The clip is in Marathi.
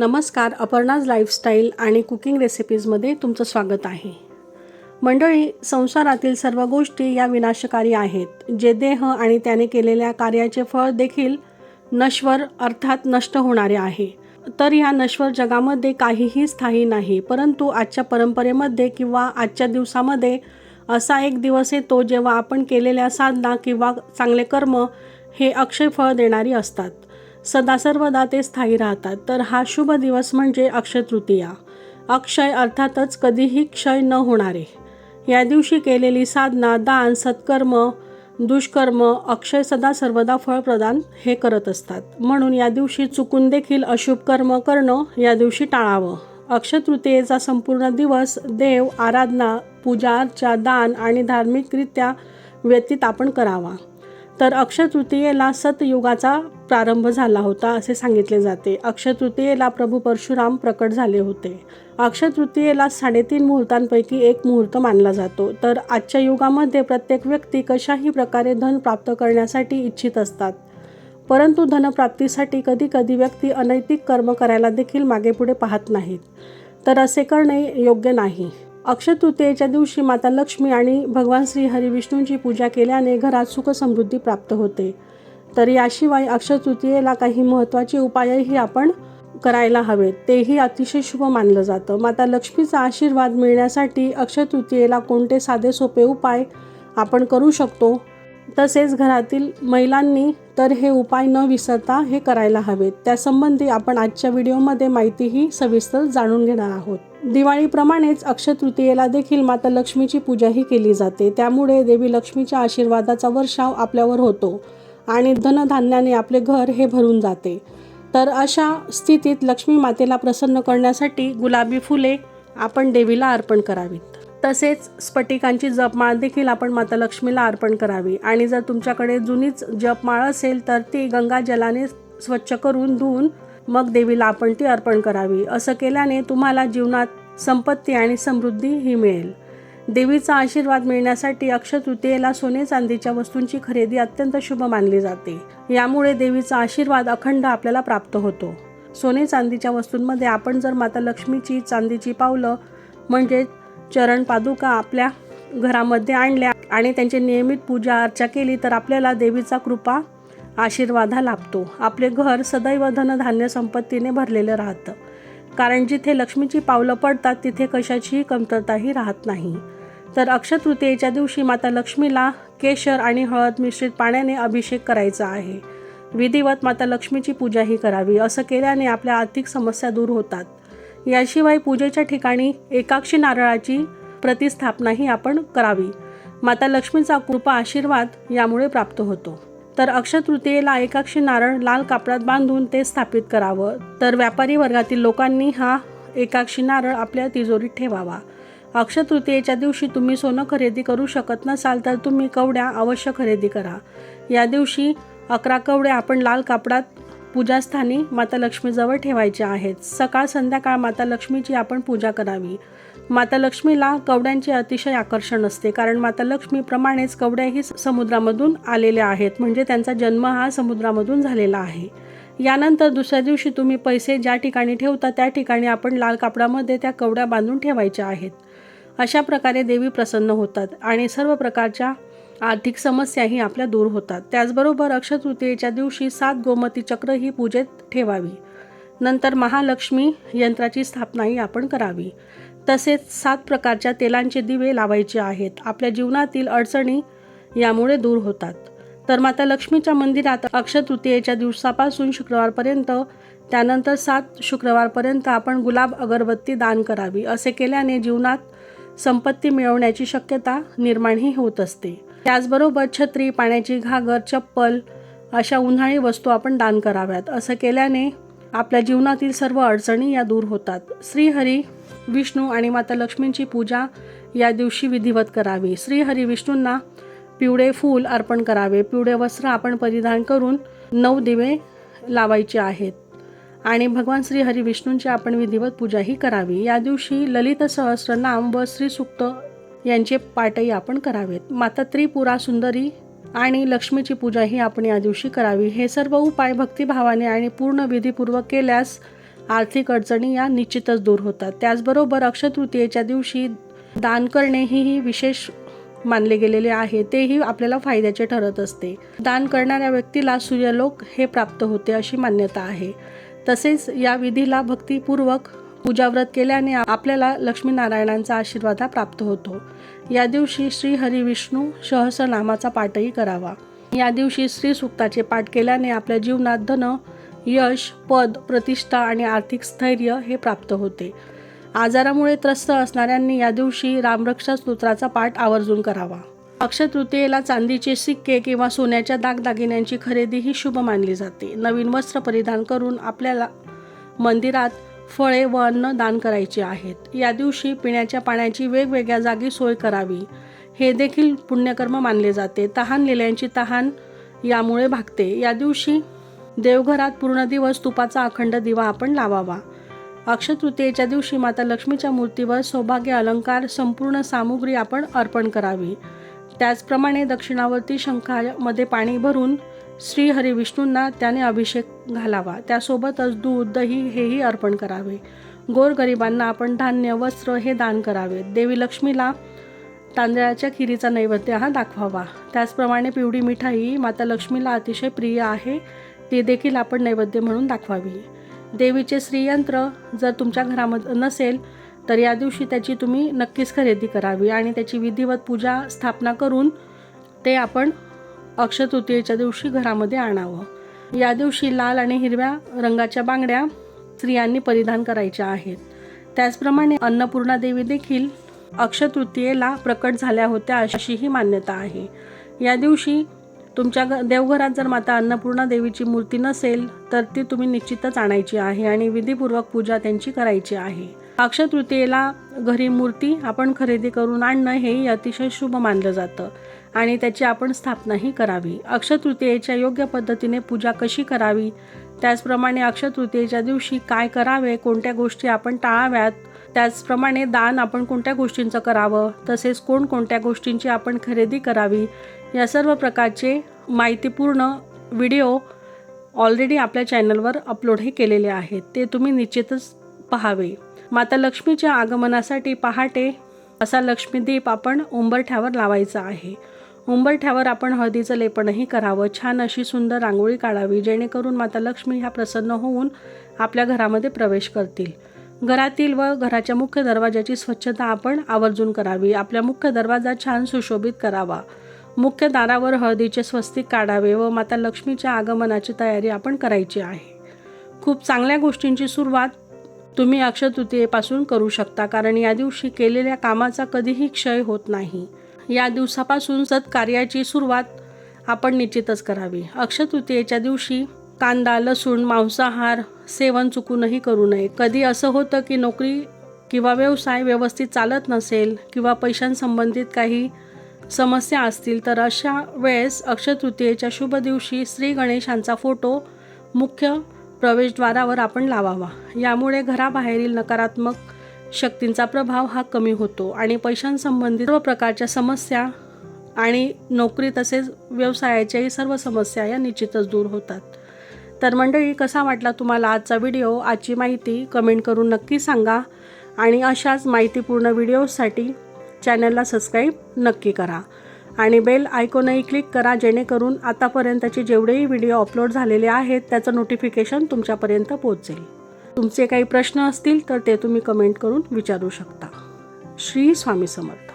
नमस्कार अपर्णाज लाईफस्टाईल आणि कुकिंग रेसिपीजमध्ये तुमचं स्वागत आहे. मंडळी संसारातील सर्व गोष्टी या विनाशकारी आहेत. जे देह आणि त्याने केलेल्या कार्याचे फळ देखील नश्वर अर्थात नष्ट होणारे आहे. तर या नश्वर जगामध्ये काहीही स्थायी नाही परंतु आजच्या परंपरेमध्ये किंवा आजच्या दिवसामध्ये असा एक दिवस येतो जेव्हा आपण केलेल्या साधना किंवा चांगले कर्म हे अक्षय फळ देणारी असतात. सदा सर्वदा ते स्थायी राहतात. तर हा शुभ दिवस म्हणजे अक्षय तृतीया. अक्षय अर्थातच कधीही क्षय न होणारे. या दिवशी केलेली साधना दान सत्कर्म दुष्कर्म अक्षय सदा सर्वदा फळ प्रदान हे करत असतात. म्हणून या दिवशी चुकून देखील अशुभ कर्म करणं या दिवशी टाळावं. अक्षय तृतीयेचा संपूर्ण दिवस देव आराधना पूजा अर्चा दान आणि धार्मिकरित्या व्यतीत आपण करावा. तर अक्षय तृतीयेला सतयुगाचा प्रारंभ झाला होता असे सांगितले जाते. अक्षय तृतीयेला प्रभू परशुराम प्रकट झाले होते. अक्षय तृतीयेला साडेतीन मुहूर्तांपैकी एक मुहूर्त मानला जातो. तर आजच्या युगामध्ये प्रत्येक व्यक्ती कशाही प्रकारे धन प्राप्त करण्यासाठी इच्छित असतात. परंतु धनप्राप्तीसाठी कधीकधी व्यक्ती अनैतिक कर्म करायला देखील मागेपुढे पाहत नाहीत. तर असे करणे योग्य नाही. अक्षतृतीयेच्या दिवशी माता लक्ष्मी आणि भगवान श्री हरी विष्णूंची पूजा केल्याने घरात सुख समृद्धी प्राप्त होते. तर याशिवाय अक्षतृतीयेला काही महत्त्वाचे उपायही आपण करायला हवेत तेही अतिशय शुभ मानलं जातं. माता लक्ष्मीचा आशीर्वाद मिळण्यासाठी अक्षतृतीयेला कोणते साधे सोपे उपाय आपण करू शकतो? तसेच घरातील महिलांनी तर हे उपाय न विसरता हे करायला हवेत. त्यासंबंधी आपण आजच्या व्हिडिओमध्ये माहितीही सविस्तर जाणून घेणार आहोत. दिवाळीप्रमाणेच अक्षय तृतीयेला देखील माता लक्ष्मीची पूजाही केली जाते. त्यामुळे देवी लक्ष्मीच्या आशीर्वादाचा वर्षाव आपल्यावर होतो आणि धनधान्याने आपले घर हे भरून जाते. तर अशा स्थितीत लक्ष्मी मातेला प्रसन्न करण्यासाठी गुलाबी फुले आपण देवीला अर्पण करावीत. तसेच स्फटिकांची जपमाळ देखील आपण माता लक्ष्मीला अर्पण करावी. आणि जर तुमच्याकडे जुनीच जपमाळ असेल तर ती गंगाजलाने स्वच्छ करून धुवून मग देवीला आपण ती अर्पण करावी. असं केल्याने तुम्हाला जीवनात संपत्ती आणि समृद्धी ही मिळेल. देवीचा आशीर्वाद मिळण्यासाठी अक्षतृतीयेला सोने चांदीच्या वस्तूंची खरेदी अत्यंत शुभ मानली जाते. यामुळे देवीचा आशीर्वाद अखंड आपल्याला प्राप्त होतो. सोने चांदीच्या वस्तूंमध्ये आपण जर माता लक्ष्मीची चांदीची पावलं म्हणजे चरण पादुका आपल्या घरामध्ये आणल्या आणि त्यांची नियमित पूजा अर्चा केली तर आपल्याला देवीचा कृपा आशीर्वादा लाभतो. आपले घर सदैव धनधान्य संपत्तीने भरलेलं राहतं. कारण जिथे लक्ष्मीची पावलं पडतात तिथे कशाचीही कमतरताही राहत नाही. तर अक्षतृतीयेच्या दिवशी माता लक्ष्मीला केशर आणि हळद मिश्रित पाण्याने अभिषेक करायचा आहे. विधिवत माता लक्ष्मीची पूजाही करावी असं केल्याने आपल्या आर्थिक समस्या दूर होतात. याशिवाय पूजेच्या ठिकाणी एकाक्षी नारळाची प्रतिस्थापनाही आपण करावी. माता लक्ष्मीचा कृपा आशीर्वाद यामुळे प्राप्त होतो. तर अक्षय तृतीयेला एकाक्षी नारळ लाल कापडात बांधून ते स्थापित करावं. तर व्यापारी वर्गातील लोकांनी हा एकाक्षी नारळ आपल्या तिजोरीत ठेवावा. अक्षय तृतीयेच्या दिवशी तुम्ही सोनं खरेदी करू शकत नसाल तर तुम्ही कवड्या अवश्य खरेदी करा. या दिवशी अकरा कवड्या आपण लाल कापडात पूजास्थानी माता लक्ष्मीजवळ ठेवायच्या आहेत. सकाळ संध्याकाळ माता लक्ष्मीची आपण पूजा करावी. माता लक्ष्मीला कवड्यांचे अतिशय आकर्षण असते. कारण माता लक्ष्मीप्रमाणेच कवड्याही समुद्रामधून आलेल्या आहेत. म्हणजे त्यांचा जन्म हा समुद्रामधून झालेला आहे. यानंतर दुसऱ्या दिवशी तुम्ही पैसे ज्या ठिकाणी ठेवता त्या ठिकाणी आपण लाल कापडामध्ये त्या कवड्या बांधून ठेवायच्या आहेत. अशा प्रकारे देवी प्रसन्न होतात आणि सर्व प्रकारच्या आर्थिक समस्याही आपल्या दूर होतात. त्याचबरोबर अक्षतृतीयेच्या दिवशी सात गोमती चक्र ही पूजेत ठेवावी. नंतर महालक्ष्मी यंत्राची स्थापनाही आपण करावी. तसेच सात प्रकारच्या तेलांचे दिवे लावायचे आहेत. आपल्या जीवनातील अडचणी यामुळे दूर होतात. तर माता लक्ष्मीच्या मंदिरात अक्षतृतीयेच्या दिवसापासून शुक्रवारपर्यंत त्यानंतर सात शुक्रवारपर्यंत आपण गुलाब अगरबत्ती दान करावी असे केल्याने जीवनात संपत्ती मिळवण्याची शक्यता निर्माणही होत असते. त्याचबरोबर छत्री पाण्याची घागर चप्पल अशा उन्हाळी वस्तू आपण दान कराव्यात असं केल्याने आपल्या जीवनातील सर्व अडचणी या दूर होतात. श्रीहरी विष्णू आणि माता लक्ष्मींची पूजा या दिवशी विधिवत करावी. श्रीहरी विष्णूंना पिवळे फूल अर्पण करावे. पिवळे वस्त्र आपण परिधान करून नऊ दिवे लावायचे आहेत. आणि भगवान श्री हरी विष्णूंची आपण विधिवत पूजाही करावी. या दिवशी ललित सहस्रनाम व श्रीसुक्त यांचे पाठही आपण करावेत. माता त्रिपुरा सुंदरी आणि लक्ष्मीची पूजाही आपण या दिवशी करावी. हे सर्व उपाय भक्तिभावाने आणि पूर्ण विधीपूर्वक केल्यास आर्थिक अडचणी या निश्चितच दूर होतात. त्याचबरोबर अक्षतृतीयेच्या दिवशी दान करणे ही विशेष मानले गेलेले आहे. तेही आपल्याला फायद्याचे ठरत असते. दान करणाऱ्या व्यक्तीला सूर्यलोक हे प्राप्त होते अशी मान्यता आहे. तसेच या विधीला भक्तिपूर्वक पूजाव्रत केल्याने आपल्याला लक्ष्मीनारायणांचा आशीर्वाद प्राप्त होतो. या दिवशी श्री हरिविष्णू सहस्रनामाचा पाठही करावा. या दिवशी श्री सुक्ताचे पाठ केल्याने आपल्या जीवनात धन यश पद प्रतिष्ठा आणि आर्थिक स्थैर्य हे प्राप्त होते. आजारामुळे त्रस्त असणाऱ्यांनी या दिवशी रामरक्षा स्तोत्राचा पाठ आवर्जून करावा. अक्षय तृतीयेला चांदीचे सिक्के किंवा सोन्याच्या दागदागिन्यांची खरेदी ही शुभ मानली जाते. नवीन वस्त्र परिधान करून आपल्याला मंदिरात फळे व अन्न दान करायचे आहेत. या दिवशी पिण्याच्या पाण्याची वेगवेगळ्या जागी सोय करावी. हे देखील पुण्यकर्म मानले जाते. तहान लिल्यांची तहान यामुळे भागते. या दिवशी देवघरात पूर्ण दिवस तुपाचा अखंड दिवा आपण लावावा. अक्षय तृतीयेच्या दिवशी माता लक्ष्मीच्या मूर्तीवर सौभाग्य अलंकार संपूर्ण सामुग्री आपण अर्पण करावी. त्याचप्रमाणे दक्षिणावर्ती शंखामध्ये पाणी भरून श्रीहरी विष्णूंना त्याने अभिषेक घालावा. त्यासोबतच दूध दही हेही अर्पण करावे. गोरगरिबांना आपण धान्य वस्त्र हे दान करावे. देवी लक्ष्मीला तांदळाच्या खिरीचा नैवेद्य हा दाखवावा. त्याचप्रमाणे पिवळी मिठाई माता लक्ष्मीला अतिशय प्रिय आहे. ती देखील आपण नैवेद्य म्हणून दाखवावी. देवीचे श्रीयंत्र जर तुमच्या घरामध्ये नसेल तर या दिवशी त्याची तुम्ही नक्कीच खरेदी करावी आणि त्याची विधिवत पूजा स्थापना करून ते आपण अक्षतृतीयेच्या दिवशी घरामध्ये आणावं. या दिवशी लाल आणि हिरव्या रंगाच्या बांगड्या स्त्रियांनी परिधान करायच्या आहेत. त्याचप्रमाणे अन्नपूर्णा देवी देखील अक्षतृतीयेला प्रकट झाल्या होत्या अशी ही मान्यता आहे. या दिवशी तुमच्या घ देवघरात जर माता अन्नपूर्णा देवीची मूर्ती नसेल तर ती तुम्ही निश्चितच आणायची आहे आणि विधीपूर्वक पूजा त्यांची करायची आहे. अक्षय तृतीयेला घरी मूर्ती आपण खरेदी करून आणणं हेही अतिशय शुभ मानलं जातं आणि त्याची आपण स्थापनाही करावी. अक्षय तृतीयेच्या योग्य पद्धतीने पूजा कशी करावी? त्याचप्रमाणे अक्षय तृतीयेच्या दिवशी काय करावे? कोणत्या गोष्टी आपण टाळाव्यात? त्याचप्रमाणे दान आपण कोणत्या गोष्टींचं करावं तसेच कोणकोणत्या गोष्टींची आपण खरेदी करावी या सर्व प्रकारचे माहितीपूर्ण व्हिडिओ ऑलरेडी आपल्या चॅनलवर अपलोडही केलेले आहेत. ते तुम्ही निश्चितच पहावे. माता लक्ष्मीच्या आगमनासाठी पहाटे असा लक्ष्मीदीप आपण उंबरठ्यावर लावायचा आहे. उंबरठ्यावर आपण हळदीचं लेपनही करावं. छान अशी सुंदर रांगोळी काढावी जेणेकरून माता लक्ष्मी ह्या प्रसन्न होऊन आपल्या घरामध्ये प्रवेश करतील. घरातील व घराच्या मुख्य दरवाजाची स्वच्छता आपण आवर्जून करावी. आपल्या मुख्य दरवाजा छान सुशोभित करावा. मुख्य दारावर हळदीचे स्वस्तिक काढावे व माता लक्ष्मीच्या आगमनाची तयारी आपण करायची आहे. खूप चांगल्या गोष्टींची सुरुवात तुम्ही अक्षतृतीयेपासून करू शकता कारण या दिवशी केलेल्या कामाचा कधीही क्षय होत नाही. या दिवसापासून सत्कार्याची सुरुवात आपण निश्चितच करावी. अक्षतृतीयेच्या दिवशी कांदा लसूण मांसाहार सेवन चुकूनही करू नये. कधी असं होतं की नोकरी किंवा व्यवसाय व्यवस्थित चालत नसेल किंवा पैशांसंबंधित काही समस्या असतील तर अशा वेळेस अक्षतृतीयेच्या शुभ दिवशी श्री गणेशांचा फोटो मुख्य प्रवेशद्वारावर आपण लावावा. यामुळे घराबाहेरील नकारात्मक शक्तींचा प्रभाव हा कमी होतो आणि पैशांसंबंधित सर्व प्रकारच्या समस्या आणि नोकरी तसेच व्यवसायाच्याही सर्व समस्या या निश्चितच दूर होतात. तर मंडळी कसा वाटला तुम्हाला आजचा व्हिडिओ? आजची माहिती कमेंट करून नक्की सांगा. आणि अशाच माहितीपूर्ण व्हिडिओसाठी चॅनलला सबस्क्राईब नक्की करा. आणि बेल आयकॉनही क्लिक करा जेणेकरून आतापर्यंतचे जेवढेही व्हिडिओ अपलोड झालेले आहेत त्याचं नोटिफिकेशन तुमच्यापर्यंत पोहोचेल. तुमचे काही प्रश्न असतील तर ते तुम्ही कमेंट करून विचारू शकता. श्री स्वामी समर्थ.